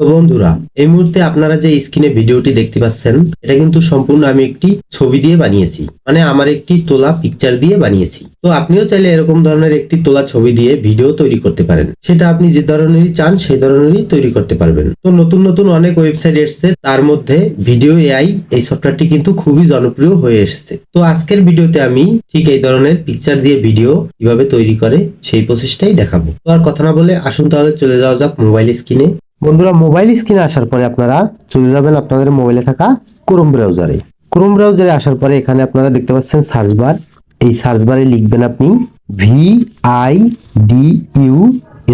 তো বন্ধুরা, এই মুহূর্তে আপনারা যে স্ক্রিনে ভিডিওটি দেখতে পাচ্ছেন, এটা কিন্তু সম্পূর্ণ আমি একটি ছবি দিয়ে বানিয়েছি। মানে আমার একটি তোলা পিকচার দিয়ে বানিয়েছি। তো আপনিও চাইলে এরকম ধরনের একটি তোলা ছবি দিয়ে ভিডিও তৈরি করতে পারেন। সেটা আপনি যে ধরনেরই চান, সেই ধরনেরই তৈরি করতে পারবেন। তো নতুন নতুন অনেক ওয়েবসাইট এসছে, তার মধ্যে ভিডিও এআই এই সফটওয়্যারটি কিন্তু খুবই জনপ্রিয় হয়ে এসেছে। তো আজকের ভিডিওতে আমি ঠিক এই ধরনের পিকচার দিয়ে ভিডিও কীভাবে তৈরি করে, সেই প্রসেসটাই দেখাবো। তো আর কথা না বলে আসুন তাহলে চলে যাওয়া যাক মোবাইল স্ক্রিনে বন্ধুরা মোবাইল স্ক্রিনে আসার পরে আপনারা চলে যাবেন আপনাদের মোবাইলে থাকা ক্রোম ব্রাউজারে ক্রোম ব্রাউজারে আসার পরে এখানে আপনারা দেখতে পাচ্ছেন সার্চ বার এই সার্চ বারে লিখবেন আপনি V I D U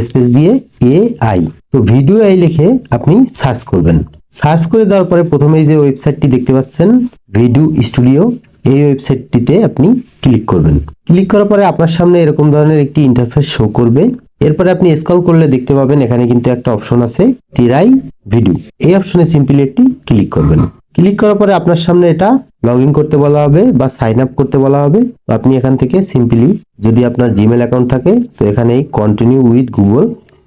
space দিয়ে এ আই তো ভিডিও আই লিখে আপনি সার্চ করবেন। সার্চ করে দেওয়ার পরে প্রথমে যে ওয়েবসাইটটি দেখতে পাচ্ছেন ভিডিও স্টুডিও এই ওয়েবসাইটটিতে আপনি ক্লিক করবেন। ক্লিক করার পরে আপনার সামনে এরকম ধরনের একটি ইন্টারফেস শো করবে। এরপরে আপনি স্ক্রল করলে দেখতে পাবেন এখানে কিন্তু একটা অপশন আছে টিরাই ভিডিও এই অপশনে সিম্পলি একটি ক্লিক করবেন। ক্লিক করার পরে আপনার সামনে এটা লগ করতে বলা হবে বা সাইন আপ করতে বলা হবে। তো আপনি এখান থেকে সিম্পলি যদি আপনার জিমেল অ্যাকাউন্ট থাকে, তো এখানে এই কন্টিনিউ উইথ গুগল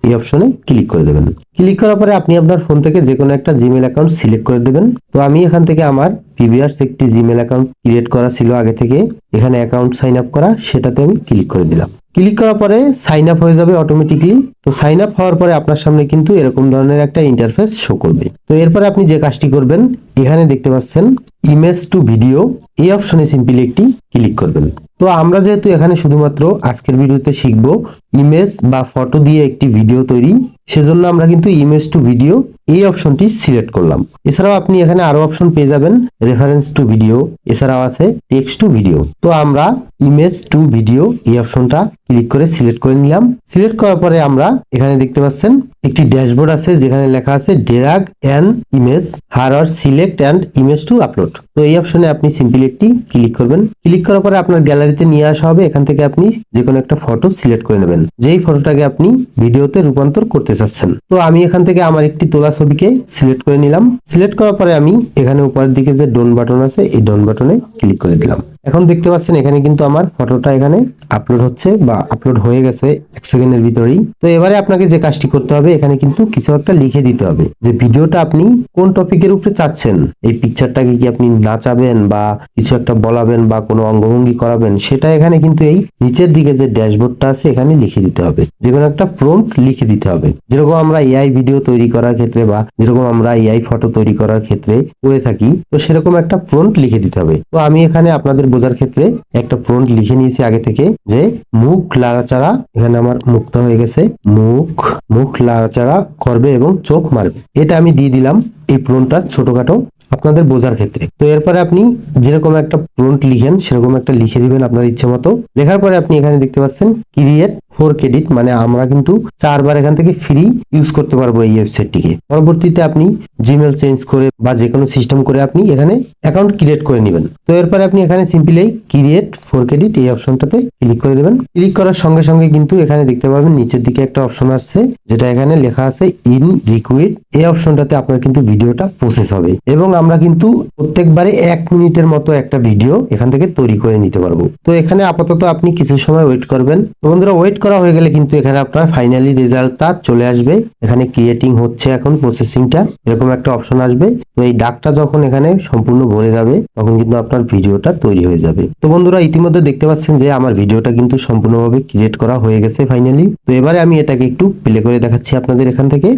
এই অপশনে ক্লিক করে দেবেন। ক্লিক করার পরে আপনি আপনার ফোন থেকে যে কোনো একটা জিমেল অ্যাকাউন্ট সিলেক্ট করে দেবেন। তো আমি এখান থেকে আমার পিভিআরস একটি জিমেল অ্যাকাউন্ট ক্রিয়েট করা ছিল আগে থেকে। এখানে অ্যাকাউন্ট সাইন আপ করা, সেটাতে আমি ক্লিক করে দিলাম। ক্লিক করার পরে সাইন আপ হয়ে যাবে অটোমেটিকলি তো সাইন আপ হওয়ার পরে আপনার সামনে কিন্তু এরকম ধরনের একটা ইন্টারফেস শো করবে। তো এরপরে আপনি যে কাজটি করবেন, এখানে দেখতে পাচ্ছেন ইমেজ টু ভিডিও এই অপশনে সিম্পলি একটি ক্লিক করবেন। তো আমরা যেহেতু এখানে শুধুমাত্র আজকের ভিডিওতে শিখব ইমেজ বা ফটো দিয়ে একটি ভিডিও তৈরি, সেজন্য আমরা কিন্তু ইমেজ টু ভিডিও এই অপশনটি সিলেক্ট করলাম। এছাড়াও আপনি এখানে আরও অপশন পেয়ে যাবেন রেফারেন্স টু ভিডিও এছাড়াও আছে টেক্সট টু ভিডিও তো আমরা ইমেজ টু ভিডিও এই অপশনটা ক্লিক করে সিলেক্ট করে নিলাম। সিলেক্ট করার পরে আমরা এখানে দেখতে পাচ্ছেন একটি ড্যাশবোর্ড আছে যেখানে লেখা আছে ডেরাগ অ্যান্ড ইমেজ, হার আর select and image to upload. তো এই অপশনে আপনি সিম্পলি একটি ক্লিক করবেন। ক্লিক করার পরে আপনার গ্যালারিতে নিয়ে আসা হবে। এখান থেকে আপনি যে কোনো একটা ফটো সিলেক্ট করে নেবেন। যেই ফটোটাকে আপনি ভিডিওতে রূপান্তর করতে চাচ্ছেন। তো আমি এখান থেকে আমার একটি তোলা ছবিকে সিলেক্ট করে নিলাম। সিলেক্ট করার পরে আমি এখানে উপরের দিকে যে ডোন বাটন আছে, এই ডোন বাটনে ক্লিক করে দিলাম। এখন দেখতে পাচ্ছেন এখানে কিন্তু আমার ফটোটা এখানে আপলোড হচ্ছে বা আপলোড হয়ে গেছে এক সেকেন্ডের ভিতরেই। তো এবারে আপনাকে যে কাজটি করতে হবে, এখানে কিন্তু কিছু একটা লিখে দিতে হবে যে ভিডিওটা আপনি কোন টপিকের উপরে চাচ্ছেন। এই পিকচারটাকে কি আপনি নাচাবেন বা কিছু একটা বলাবেন বা কোনো অঙ্গভঙ্গি করাবেন, সেটা এখানে কিন্তু এই নিচের দিকে যে ড্যাশবোর্ডটা আছে, এখানে লিখে দিতে হবে। যে কোনো একটা প্রম্পট লিখে দিতে হবে। যেরকম আমরা এআই ভিডিও তৈরি করার ক্ষেত্রে বা যেরকম আমরা এআই ফটো তৈরি করার ক্ষেত্রে করে থাকি, তো সেরকম একটা প্রম্পট লিখে দিতে হবে। তো আমি এখানে আপনাদের বোঝার ক্ষেত্রে একটা প্রম্পট লিখে নিয়েছি আগে থেকে যে মুখ লাড়াচাড়া, এখানে আমার মুক্ত হয়ে গেছে। মুখ মুখ লাড়াচাড়া করবে এবং চোখ মারবে। এটা আমি দিয়ে দিলাম এই প্রণটা ছোটখাটো আপনাদের বোঝার ক্ষেত্রে। তো এরপরে আপনি যেরকম একটা প্রন্ট লিখেন, সেরকম একটা লিখে দিবেন আপনার ইচ্ছে মতো লেখার পরে আপনি এখানে দেখতে পাচ্ছেন, ক্রিয়েট ফোর ক্রেডিট মানে আমরা কিন্তু চারবার এখান থেকে ফ্রি ইউজ করতে পারব এই ওয়েবসাইটটিকে পরবর্তীতে আপনি জিমেল চেঞ্জ করে বা যে কোনো সিস্টেম করে আপনি এখানে অ্যাকাউন্ট ক্রিয়েট করে নেবেন। তো এরপরে আপনি এখানে সিম্পলি ক্রিয়েট ফোর ক্রেডিট এই অপশনটাতে ক্লিক করে দেবেন। ক্লিক করার সঙ্গে সঙ্গে কিন্তু এখানে দেখতে পাবেন নিচের দিকে একটা অপশন আসছে, যেটা এখানে লেখা আছে ইন রিকুইড এই অপশনটাতে আপনার কিন্তু ভিডিওটা প্রসেস হবে এবং আমরা কিন্তু প্রত্যেকবারে এক মিনিটের মতো একটা ভিডিও এখান থেকে তৈরি করে নিতে পারব। তো এখানে আপাতত আপনি কিছু সময় ওয়েট করবেন। বন্ধুরা ওয়েট করা হয়ে গেলে কিন্তু এখানে আপনার ফাইনালি রেজাল্টটা চলে আসবে। এখানে ক্রিয়েটিং হচ্ছে এখন প্রসেসিংটা এরকম একটা অপশন আসবে। তো এই ডাকটা যখন এখানে সম্পূর্ণ ভরে যাবে, তখন কিন্তু আপনার ভিডিওটা তৈরি হয়ে যাবে। তো বন্ধুরা, ইতিমধ্যে দেখতে পাচ্ছেন যে আমার ভিডিওটা কিন্তু সম্পূর্ণভাবে ক্রিয়েট করা হয়ে গেছে ফাইনালি তো এবারে আমি এটাকে একটু প্লে করে দেখাচ্ছি আপনাদের এখান থেকে।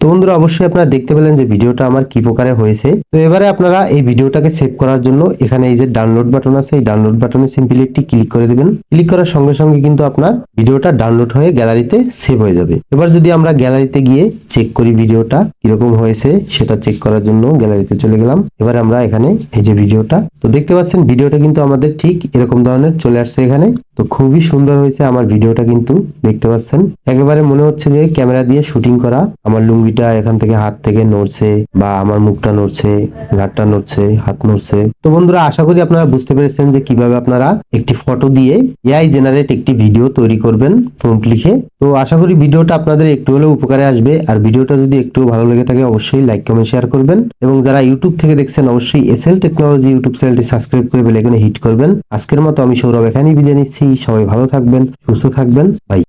তো বন্ধুরা, অবশ্যই আপনারা দেখতে পেলেন যে ভিডিওটা আমার কি প্রকারে হয়েছে। তো এবারে আপনারা এই ভিডিওটাকে সেভ করার জন্য এখানে এই যে ডাউনলোড বাটন আছে, এই ডাউনলোড বাটনে সিম্পলি একটি ক্লিক করে দিবেন। ক্লিক করার সঙ্গে সঙ্গে কিন্তু আপনার ভিডিওটা ডাউনলোড হয়ে গ্যালারিতে সেভ হয়ে যাবে। এবার যদি আমরা গ্যালারিতে গিয়ে চেক করি ভিডিওটা, কীরকম হয়েছে সেটা চেক করার জন্য গ্যালারিতে চলে গেলাম। এবার আমরা এখানে এই যে ভিডিওটা, তো দেখতে পাচ্ছেন ভিডিওটা কিন্তু আমাদের ঠিক এরকম ধরনের চলে আসছে এখানে। তো খুবই সুন্দর হয়েছে আমার ভিডিওটা কিন্তু, দেখতে পাচ্ছেন। একেবারে মনে হচ্ছে যে ক্যামেরা দিয়ে শুটিং করা, আমার লুঙ্গিটা এখান থেকে হাত থেকে নড়ছে বা আমার মুখটা নড়ছে ঘাটটা নড়ছে, হাত নড়ছে। তো বন্ধুরা, আশা করি আপনারা বুঝতে পেরেছেন যে কীভাবে আপনারা একটি ফটো দিয়ে এআই জেনারেট একটি ভিডিও তৈরি করবেন ফ্রন্ট লিখে। তো আশা করি ভিডিওটা আপনাদের একটু হলেও উপকারে আসবে। আর ভিডিওটা যদি একটু ভালো লেগে থাকে, অবশ্যই লাইক কমেন্ট শেয়ার করবেন। এবং যারা ইউটিউব থেকে দেখছেন, অবশ্যই এসএল টেকনোলজি ইউটিউব চ্যানেলটি সাবস্ক্রাইব করে বেলাইকনে হিট করবেন। আজকের মতো আমি সৌরভ এখানেই বিদায় নিচ্ছি। সবাই ভালো থাকবেন, সুস্থ থাকবেন। বাই